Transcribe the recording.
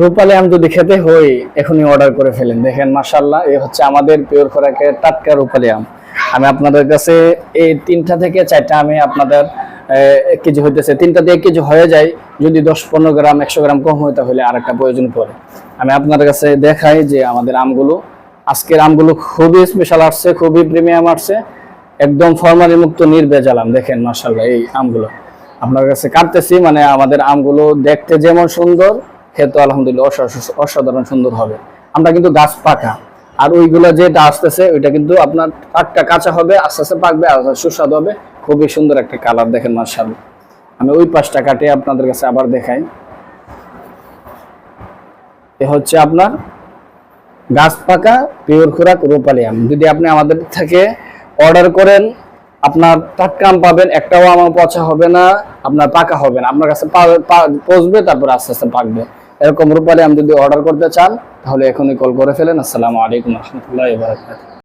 রূপালি আম যদি খেতে হই এখনই অর্ডার করে ফেলেন। দেখেন মাশাল্লাহ এই হচ্ছে আমাদের পিওর খোরাকের টাটকা রূপালি আম। আমি আপনাদের কাছে এই তিনটা থেকে চারটা আমি আপনাদের এক কেজি হইতেছে। তিনটা দিয়ে এক কেজি হয়ে যায়, যদি দশ পনেরো গ্রাম, একশো গ্রাম কম হয়, তাহলে আর একটা প্রয়োজন পড়ে। আমি আপনাদের কাছে দেখাই যে আমাদের আমগুলো, আজকের আমগুলো খুবই স্পেশাল আসছে, খুবই প্রিমিয়াম আসছে, একদম ফরমালি মুক্ত, নির্ভেজাল আম। দেখেন মাশাল্লাহ এই আমগুলো। আপনার কাছে কাটতেছি মানে আমাদের আমগুলো দেখতে যেমন সুন্দর খেতে আলহামদুলিল্লাহ অসাধারণ সুন্দর হবে। আমরা কিন্তু গাছ পাকা। আর ওইগুলো যেটা আসতেছে, ওইটা কিন্তু আপনার টাটকা কাঁচা হবে, আস্তে আস্তে পাকবে, আর সুস্বাদু হবে। খুবই সুন্দর একটা কালার দেখেন মার্শাল আমি ওই পাশটা কাটিয়ে আপনাদের কাছে আবার দেখাই। এ হচ্ছে আপনার গাছ পাকা, পিওর খোরাক রূপালি আম যদি আপনি আমাদের থেকে অর্ডার করেন, আপনার টাটকা আম পাবেন, একটাও আমার পচা হবে না, আপনার পাকা হবে না। আপনার কাছে পচবে, তারপর আস্তে আস্তে পাকবে। এরকম রূপালি আম যদি অর্ডার করতে চান, তাহলে এখনই কল করে ফেলেন। আসসালামু আলাইকুম রহমতুল্লাহ